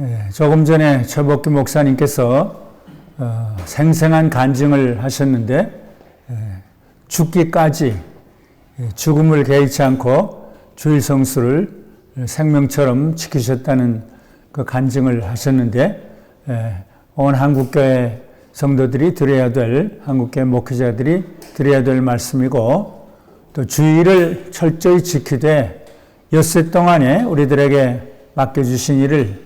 예, 조금 전에 최복기 목사님께서 어, 생생한 간증을 하셨는데 예, 죽기까지 예, 죽음을 개의치 않고 주일 성수를 생명처럼 지키셨다는 그 간증을 하셨는데 예, 온 한국교회 성도들이 드려야 될 한국교회 목회자들이 드려야 될 말씀이고 또 주의를 철저히 지키되 엿새 동안에 우리들에게 맡겨주신 일을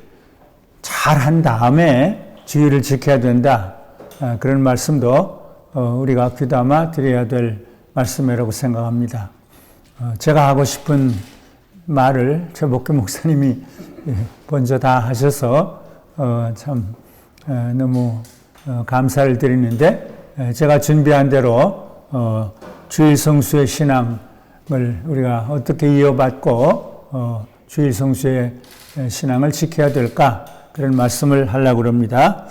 잘 한 다음에 주의를 지켜야 된다. 아, 그런 말씀도 어, 우리가 귀담아 드려야 될 말씀이라고 생각합니다. 어, 제가 하고 싶은 말을 최복규 목사님이 예, 먼저 다 하셔서 어, 참 너무 감사를 드리는데 제가 준비한 대로 주일 성수의 신앙을 우리가 어떻게 이어받고 주일 성수의 신앙을 지켜야 될까 그런 말씀을 하려고 합니다.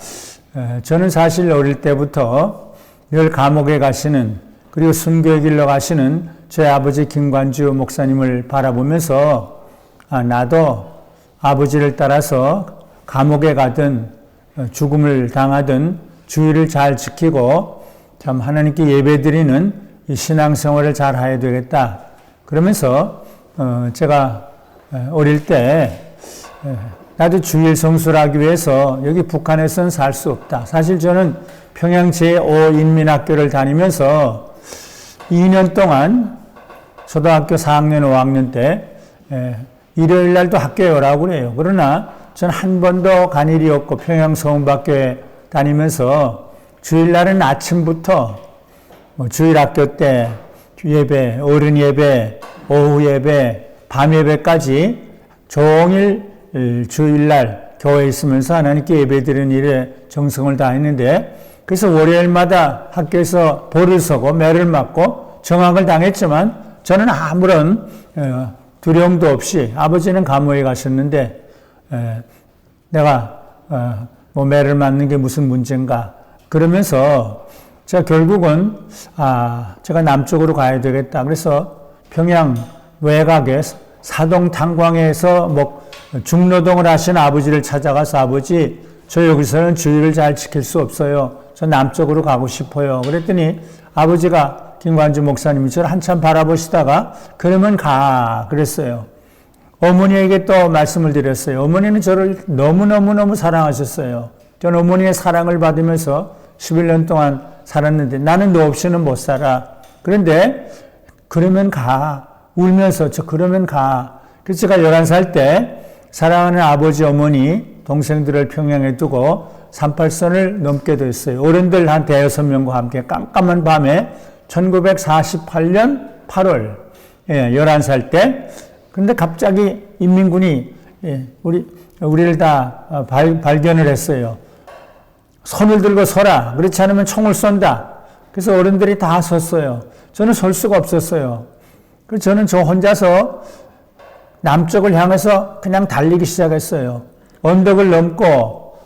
저는 사실 어릴 때부터 늘 감옥에 가시는 그리고 순교의 길로 가시는 제 아버지 김관주 목사님을 바라보면서 아, 나도 아버지를 따라서 감옥에 가든 어, 죽음을 당하든 주의를 잘 지키고 참 하나님께 예배드리는 신앙생활을 잘 해야 되겠다. 그러면서 어, 제가 어릴 때 나도 주일 성수를 하기 위해서 여기 북한에서는 살수 없다. 사실 저는 평양 제5인민학교를 다니면서 2년 동안 초등학교 4학년, 5학년 때 일요일 날도 학교에 오라고 그래요. 그러나 저는 한 번도 간 일이 없고 평양 서원학교에 다니면서 주일날은 아침부터 뭐 주일 학교 때 예배, 어른 예배, 오후 예배, 밤 예배까지 종일 주일날 교회에 있으면서 하나님께 예배드리는 일에 정성을 다했는데 그래서 월요일마다 학교에서 볼을 서고 매를 맞고 정학을 당했지만 저는 아무런 어, 두려움도 없이 아버지는 감옥에 가셨는데 내가 어, 뭐 매를 맞는 게 무슨 문제인가 그러면서 제가 결국은 아 제가 남쪽으로 가야 되겠다. 그래서 평양 외곽에 사동 탄광에서 뭐 중노동을 하신 아버지를 찾아가서 아버지 저 여기서는 주의를 잘 지킬 수 없어요. 저 남쪽으로 가고 싶어요. 그랬더니 아버지가 김관주 목사님이 저를 한참 바라보시다가 그러면 가 그랬어요. 어머니에게 또 말씀을 드렸어요. 어머니는 저를 너무너무너무 사랑하셨어요. 저는 어머니의 사랑을 받으면서 11년 동안 살았는데 나는 너 없이는 못 살아. 그런데 그러면 가. 울면서 저 그러면 가. 그래서 제가 11살 때 사랑하는 아버지 어머니 동생들을 평양에 두고 38선을 넘게 됐어요. 어른들 한 대여섯 명과 함께 깜깜한 밤에 1948년 8월 예, 11살 때 근데 갑자기 인민군이 예, 우리 우리를 다 발, 발견을 했어요. 손을 들고 서라. 그렇지 않으면 총을 쏜다. 그래서 어른들이 다 섰어요. 저는 설 수가 없었어요. 그래서 저는 저 혼자서 남쪽을 향해서 그냥 달리기 시작했어요. 언덕을 넘고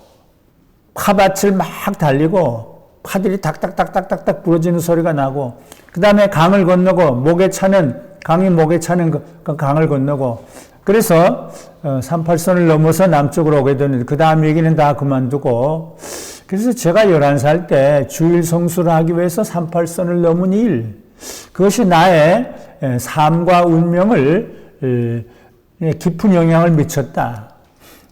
파밭을 막 달리고 파들이 닥닥닥닥닥닥 부러지는 소리가 나고 그 다음에 강을 건너고 목에 차는 강이 목에 차는 그, 그 강을 건너고 그래서 38선을 어, 넘어서 남쪽으로 오게 되는데 그 다음 얘기는 다 그만두고 그래서 제가 11살 때 주일 성수를 하기 위해서 38선을 넘은 일 그것이 나의 삶과 운명을 깊은 영향을 미쳤다.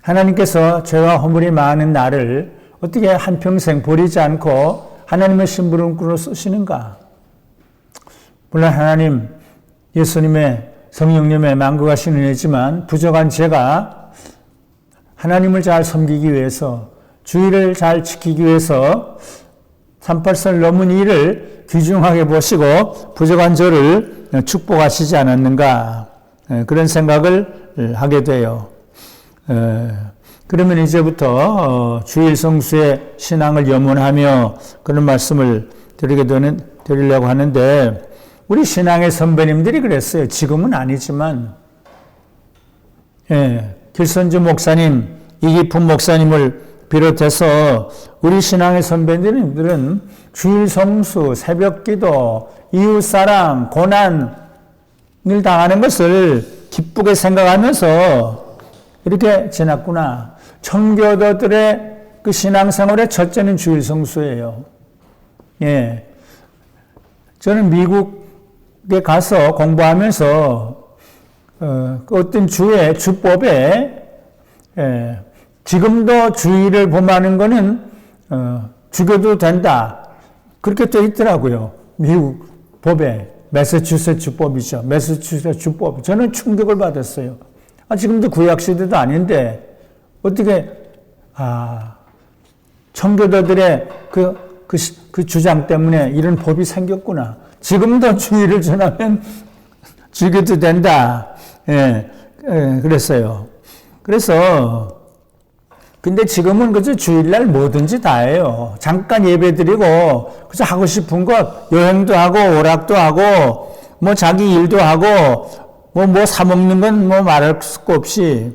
하나님께서 죄와 허물이 많은 나를 어떻게 한평생 버리지 않고 하나님의 심부름꾼으로 쓰시는가? 물론 하나님, 예수님의 성령님의 만국하신 은혜지만 부족한 제가 하나님을 잘 섬기기 위해서 주의를 잘 지키기 위해서 38선 넘은 일을 귀중하게 보시고 부족한 저를 축복하시지 않았는가 그런 생각을 하게 돼요. 그러면 이제부터 어, 주일 성수의 신앙을 염원하며 그런 말씀을 드리게 되는 드리려고 하는데 우리 신앙의 선배님들이 그랬어요. 지금은 아니지만 예, 길선주 목사님, 이기품 목사님을 비롯해서 우리 신앙의 선배님들은 주일 성수, 새벽 기도, 이웃 사랑, 고난 을 당하는 것을 기쁘게 생각하면서 이렇게 지났구나. 청교도들의 그 신앙생활의 첫째는 주일 성수예요. 예. 저는 미국에 가서 공부하면서 어, 그 어떤 주의 주법에 예, 지금도 주일을 범하는 거는 어, 죽여도 된다. 그렇게 돼 있더라고요. 미국 법에 매사추세츠 법이죠. 매사추세츠 주법. 저는 충격을 받았어요. 아, 지금도 구약 시대도 아닌데 어떻게 아 청교도들의 그, 그, 그 주장 때문에 이런 법이 생겼구나. 지금도 주의를 전하면 죽여도 된다. 예, 예, 그랬어요. 그래서 근데 지금은 그저 주일날 뭐든지 다 해요. 잠깐 예배 드리고, 그저 하고 싶은 것, 여행도 하고, 오락도 하고, 뭐 자기 일도 하고, 뭐, 뭐 사먹는 건 뭐 말할 수 없이,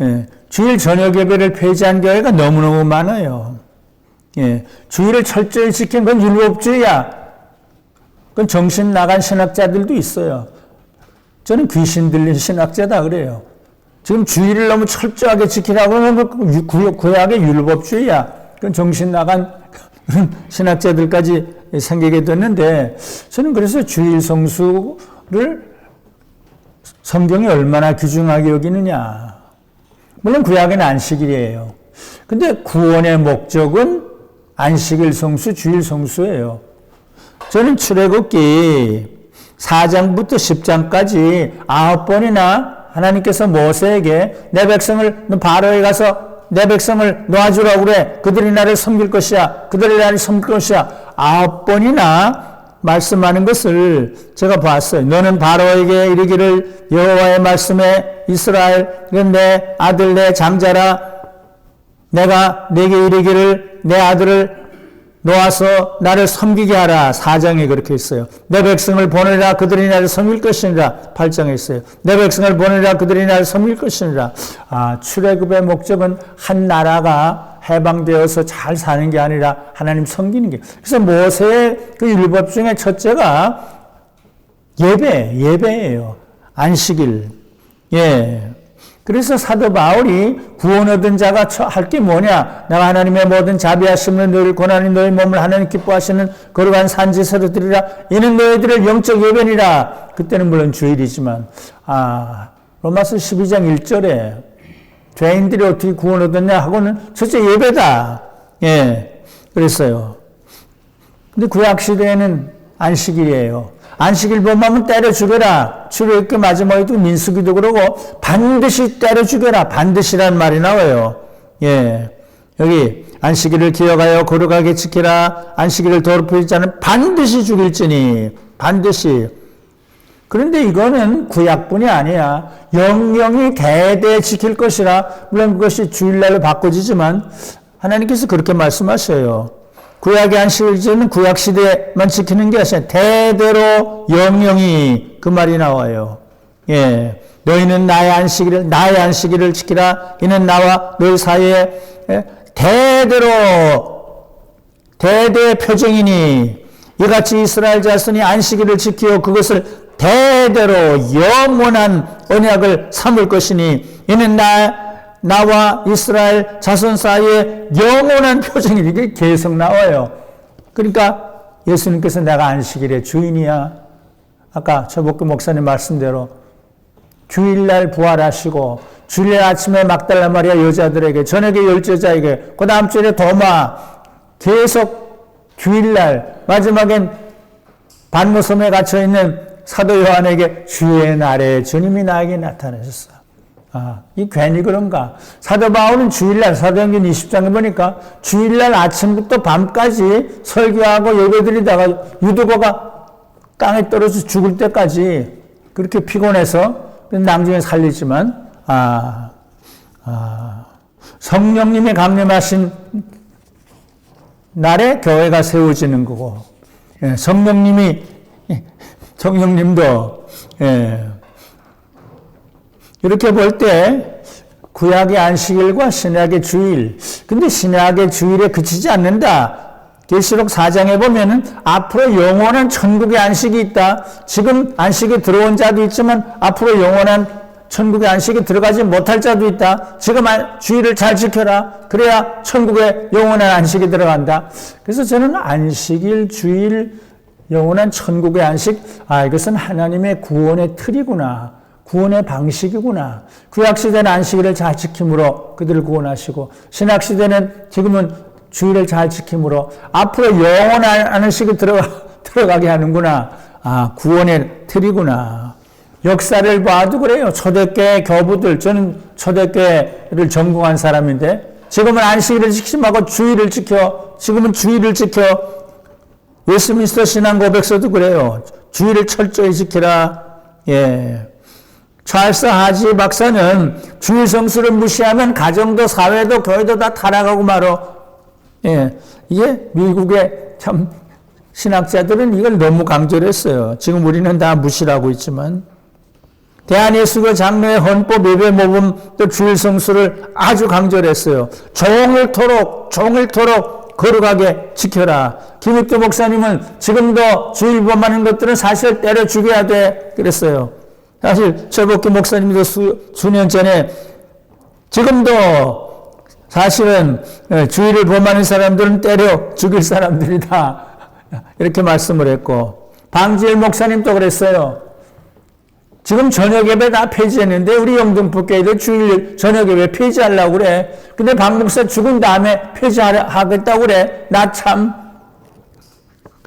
예, 주일 저녁 예배를 폐지한 교회가 너무너무 많아요. 예, 주일을 철저히 지킨 건 율법주의야. 그건 정신 나간 신학자들도 있어요. 저는 귀신 들린 신학자다 그래요. 지금 주의를 너무 철저하게 지키라고 하는 건 구약의 율법주의야. 그건 정신 나간 신학자들까지 생기게 됐는데 저는 그래서 주일 성수를 성경이 얼마나 귀중하게 여기느냐. 물론 구약은 안식일이에요. 근데 구원의 목적은 안식일 성수, 주일 성수예요. 저는 출애굽기 4장부터 10장까지 아홉 번이나 하나님께서 모세에게 내 백성을 바로에 가서 내 백성을 놓아주라고 그래. 그들이 나를 섬길 것이야. 그들이 나를 섬길 것이야. 아홉 번이나 말씀하는 것을 제가 봤어요. 너는 바로에게 이르기를 여호와의 말씀에 이스라엘 내 아들 내 장자라 내가 내게 이르기를 내 아들을 놓아서 나를 섬기게 하라. 4장에 그렇게 있어요. 내 백성을 보내라. 그들이 나를 섬길 것이니라. 8장에 있어요. 내 백성을 보내라. 그들이 나를 섬길 것이니라. 아, 출애굽의 목적은 한 나라가 해방되어서 잘 사는 게 아니라 하나님 섬기는 게. 그래서 모세의 그 율법 중에 첫째가 예배, 예배예요. 안식일. 예. 그래서 사도 바울이 구원 얻은 자가 할 게 뭐냐? 내가 하나님의 모든 자비하심을 늘 고난이 너희 몸을 하나님 기뻐하시는 거룩한 산지서로 드리라. 이는 너희들의 영적 예배니라. 그때는 물론 주일이지만 아 로마서 12장 1절에 죄인들이 어떻게 구원 얻었냐 하고는 첫째 예배다. 예, 그랬어요. 근데 구약 시대에는 안식일이에요. 안식일 범하면 때려 죽여라. 출애굽기 마지막에도 민수기도 그러고 반드시 때려 죽여라. 반드시란 말이 나와요. 예. 여기 안식일을 기억하여 거룩하게 지키라. 안식일을 더럽히지 않은 반드시 죽일지니 반드시. 그런데 이거는 구약뿐이 아니야. 영영이 대대 지킬 것이라. 물론 그것이 주일날로 바꿔지지만 하나님께서 그렇게 말씀하셔요. 구약의 안식일제는 구약 시대만 지키는 게 아니라 대대로 영영이 그 말이 나와요. 예. 너희는 나의 안식일을 나의 안식일을 지키라. 이는 나와 너희 사이에 예? 대대로 대대 표정이니 이같이 이스라엘 자손이 안식일을 지키어 그것을 대대로 영원한 언약을 삼을 것이니 이는 나 나와 이스라엘 자손 사이에 영원한 표정이 이게 계속 나와요. 그러니까 예수님께서 내가 안식일의 주인이야. 아까 저복교 목사님 말씀대로 주일날 부활하시고 주일 아침에 막달라 마리아 여자들에게 저녁에 열제자에게 그 다음 주에 도마 계속 주일날 마지막엔 반모섬에 갇혀 있는 사도 요한에게 주의 날에 주님이 나에게 나타나셨어. 아, 이 괜히 그런가? 사도 바울은 주일날 사도행전 20장에 보니까 주일날 아침부터 밤까지 설교하고 예배드리다가 유도거가 땅에 떨어져 죽을 때까지 그렇게 피곤해서 나중에 살리지만 아, 아, 성령님이 강림하신 날에 교회가 세워지는 거고 예, 성령님이 성령님도 예, 이렇게 볼 때 구약의 안식일과 신약의 주일. 근데 신약의 주일에 그치지 않는다. 계시록 4장에 보면은 앞으로 영원한 천국의 안식이 있다. 지금 안식에 들어온 자도 있지만 앞으로 영원한 천국의 안식에 들어가지 못할 자도 있다. 지금 안- 주의를 잘 지켜라. 그래야 천국의 영원한 안식에 들어간다. 그래서 저는 안식일, 주일, 영원한 천국의 안식, 아, 이것은 하나님의 구원의 틀이구나. 구원의 방식이구나. 구약시대는 안식일을 잘 지킴으로 그들을 구원하시고, 신약시대는 지금은 주의를 잘 지킴으로 앞으로 영원한 안식에 들어가, 들어가게 하는구나. 아, 구원의 틀이구나. 역사를 봐도 그래요. 초대교회 교부들, 저는 초대교회를 전공한 사람인데, 지금은 안식일을 지키지 말고 주의를 지켜, 지금은 주의를 지켜, 웨스민스터 신앙 고백서도 그래요. 주의를 철저히 지키라. 예. 찰스 하지 박사는 주의 성수를 무시하면 가정도 사회도 교회도 다 타락하고 말어. 예. 이게 미국의 참 신학자들은 이걸 너무 강조를 했어요. 지금 우리는 다 무시하고 있지만. 대한예수교 장로의 헌법 예배 모범 또 주일 성수를 아주 강조를 했어요. 종일토록 종일토록 거룩하게 지켜라. 김익도 목사님은 지금도 주일 범하는 것들은 사실 때려 죽여야 돼 그랬어요. 사실 최복기 목사님도 수, 수년 전에 지금도 사실은 예, 주일을 범하는 사람들은 때려 죽일 사람들이다. 이렇게 말씀을 했고 방지일 목사님도 그랬어요. 지금 저녁 예배 다 폐지했는데 우리 영등포교회도 주일 저녁 예배 폐지하려고 그래. 근데 박 목사 죽은 다음에 폐지하겠다고 그래. 나 참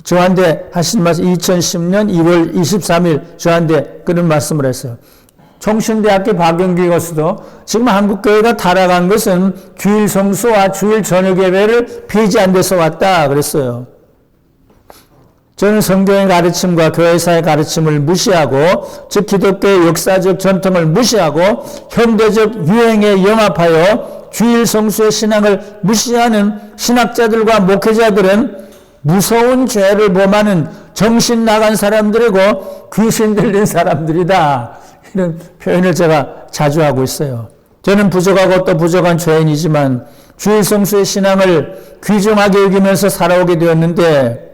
저한테 하신 말씀 2010년 1월 23일 저한테 그런 말씀을 했어요. 총신대학교 박영기 교수도 지금 한국교회가 타락한 것은 주일 성수와 주일 저녁 예배를 폐지한 데서 왔다 그랬어요. 저는 성경의 가르침과 교회사의 가르침을 무시하고 즉 기독교의 역사적 전통을 무시하고 현대적 유행에 영합하여 주일 성수의 신앙을 무시하는 신학자들과 목회자들은 무서운 죄를 범하는 정신 나간 사람들이고 귀신 들린 사람들이다. 이런 표현을 제가 자주 하고 있어요. 저는 부족하고 또 부족한 죄인이지만 주일 성수의 신앙을 귀중하게 여기면서 살아오게 되었는데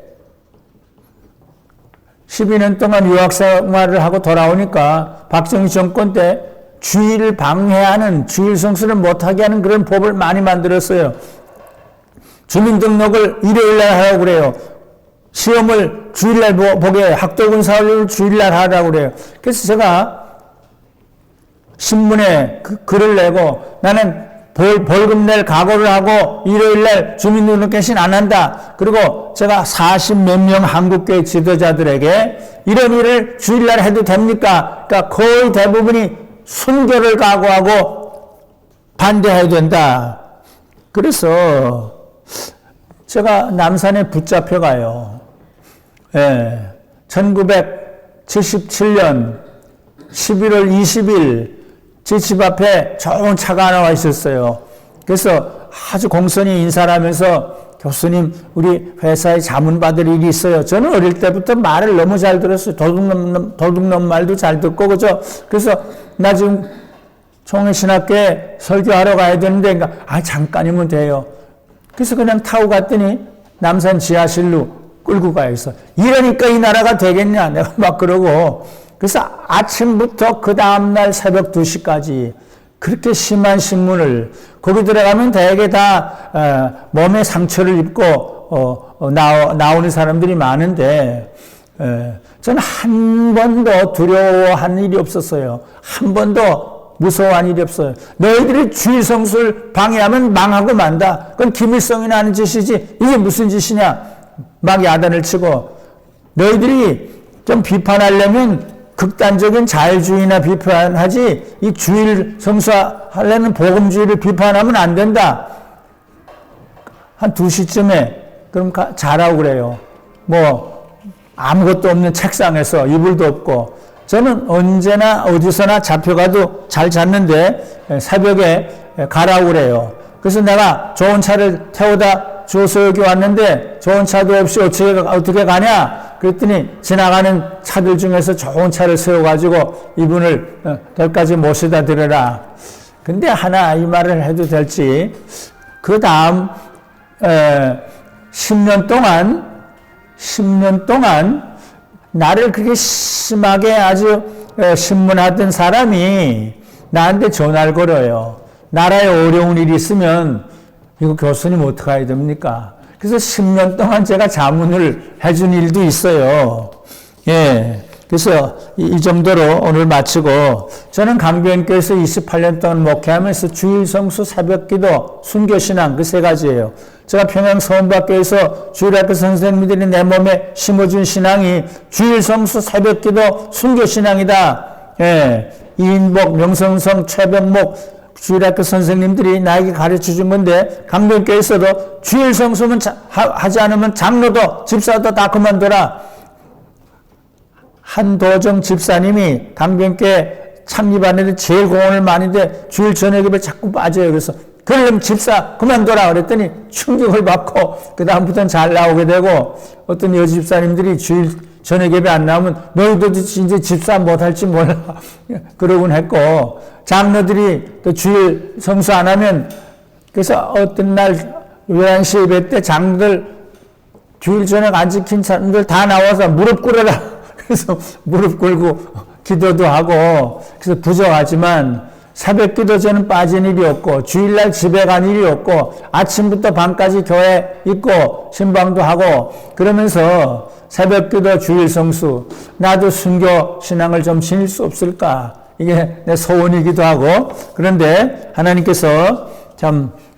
12년 동안 유학 생활을 하고 돌아오니까 박정희 정권 때 주일을 방해하는 주일 성수를 못하게 하는 그런 법을 많이 만들었어요. 주민등록을 일요일날 하라고 그래요. 시험을 주일날 보게 학도군 사업을 주일날 하라고 그래요. 그래서 제가 신문에 그 글을 내고 나는 벌, 벌금 낼 각오를 하고 일요일날 주민등록 개신 안 한다. 그리고 제가 40몇 명 한국교회 지도자들에게 이런 일을 주일날 해도 됩니까? 그러니까 거의 대부분이 순교를 각오하고 반대해야 된다. 그래서 제가 남산에 붙잡혀 가요. 예. 1977년 11월 20일 제 집 앞에 좋은 차가 하나 와 있었어요. 그래서 아주 공손히 인사를 하면서 교수님, 우리 회사에 자문 받을 일이 있어요. 저는 어릴 때부터 말을 너무 잘 들었어요. 도둑놈, 도둑놈 말도 잘 듣고, 그죠? 그래서 나 지금 총회신학교에 설교하러 가야 되는데, 그러니까, 아, 잠깐이면 돼요. 그래서 그냥 타고 갔더니 남산 지하실로 끌고 가 있어. 이러니까 이 나라가 되겠냐? 내가 막 그러고. 그래서 아침부터 그 다음날 새벽 2시까지 그렇게 심한 신문을 거기 들어가면 대개 다 어, 몸에 상처를 입고 어, 어, 나오, 나오는 사람들이 많은데 에, 저는 한 번도 두려워한 일이 없었어요. 한 번도 무서워한 일이 없어요. 너희들이 주일 성수를 방해하면 망하고 만다. 그건 김일성이나 하는 짓이지 이게 무슨 짓이냐? 막 야단을 치고 너희들이 좀 비판하려면 극단적인 자율주의나 비판하지 이 주일 성수하려는 복음주의를 비판하면 안 된다. 한 2시쯤에 그럼 가, 자라고 그래요. 뭐 아무것도 없는 책상에서 이불도 없고 저는 언제나 어디서나 잡혀가도 잘 잤는데 새벽에 가라고 그래요. 그래서 내가 좋은 차를 태우다 주워서 여기 왔는데 좋은 차도 없이 어떻게, 어떻게 가냐? 그랬더니 지나가는 차들 중에서 좋은 차를 세워가지고 이분을 여기까지 모셔다 드려라. 근데 하나 이 말을 해도 될지 그 다음 10년 동안 10년 동안 나를 그렇게 심하게 아주 어, 신문하던 사람이 나한테 전화를 걸어요. 나라에 어려운 일이 있으면 이거 교수님 어떻게 해야 됩니까? 그래서 10년 동안 제가 자문을 해준 일도 있어요. 예. 그래서 이, 이 정도로 오늘 마치고 저는 강변교에서 28년 동안 목회하면서 주일 성수 새벽 기도 순교 신앙 그 세 가지예요. 제가 평양 서원박교에서 주일학교 선생님들이 내 몸에 심어준 신앙이 주일 성수 새벽 기도 순교 신앙이다. 예. 이인복, 명성성, 최병목 주일학교 선생님들이 나에게 가르쳐 준 건데 강변교에서도 주일 성수는 하지 않으면 장로도 집사도 다 그만둬라. 한도정 집사님이 강변교회 창립하는데 제일 공헌을 많이 돼 주일 저녁 예배 자꾸 빠져요. 그래서 그러면 집사 그만둬라 그랬더니 충격을 받고 그 다음부터는 잘 나오게 되고 어떤 여 집사님들이 주일 저녁 예배 안 나오면 너희도 이제 집사 못할지 몰라 그러곤 했고 장로들이 또 주일 성수 안 하면 그래서 어떤 날 11시 예배 때 장로들 주일 저녁 안 지킨 사람들 다 나와서 무릎 꿇어라. 그래서 무릎 꿇고 기도도 하고 그래서 부족하지만 새벽 기도 저는 빠진 일이 없고 주일날 집에 간 일이 없고 아침부터 밤까지 교회 있고 신방도 하고 그러면서 새벽 기도 주일 성수 나도 순교 신앙을 좀 지닐 수 없을까? 이게 내 소원이기도 하고 그런데 하나님께서 참 어,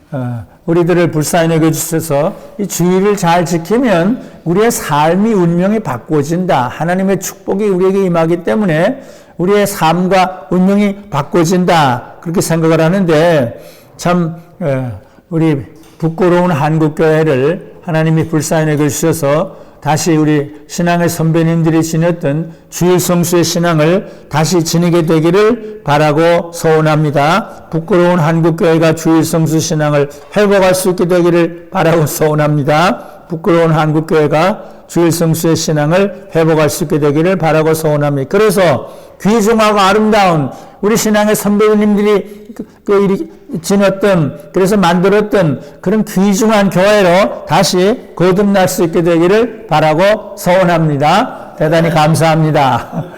우리들을 불쌍히 여겨주셔서 이 주의를 잘 지키면 우리의 삶이 운명이 바꿔진다. 하나님의 축복이 우리에게 임하기 때문에 우리의 삶과 운명이 바꿔진다. 그렇게 생각을 하는데 참 어, 우리 부끄러운 한국교회를 하나님이 불쌍히 여겨주셔서 다시 우리 신앙의 선배님들이 지녔던 주일 성수의 신앙을 다시 지니게 되기를 바라고 소원합니다. 부끄러운 한국교회가 주일 성수 신앙을 회복할 수 있게 되기를 바라고 소원합니다. 부끄러운 한국교회가 주일 성수의 신앙을 회복할 수 있게 되기를 바라고 소원합니다. 그래서 귀중하고 아름다운 우리 신앙의 선배님들이 그, 그 지녔던 그래서 만들었던 그런 귀중한 교회로 다시 거듭날 수 있게 되기를 바라고 소원합니다. 대단히 감사합니다.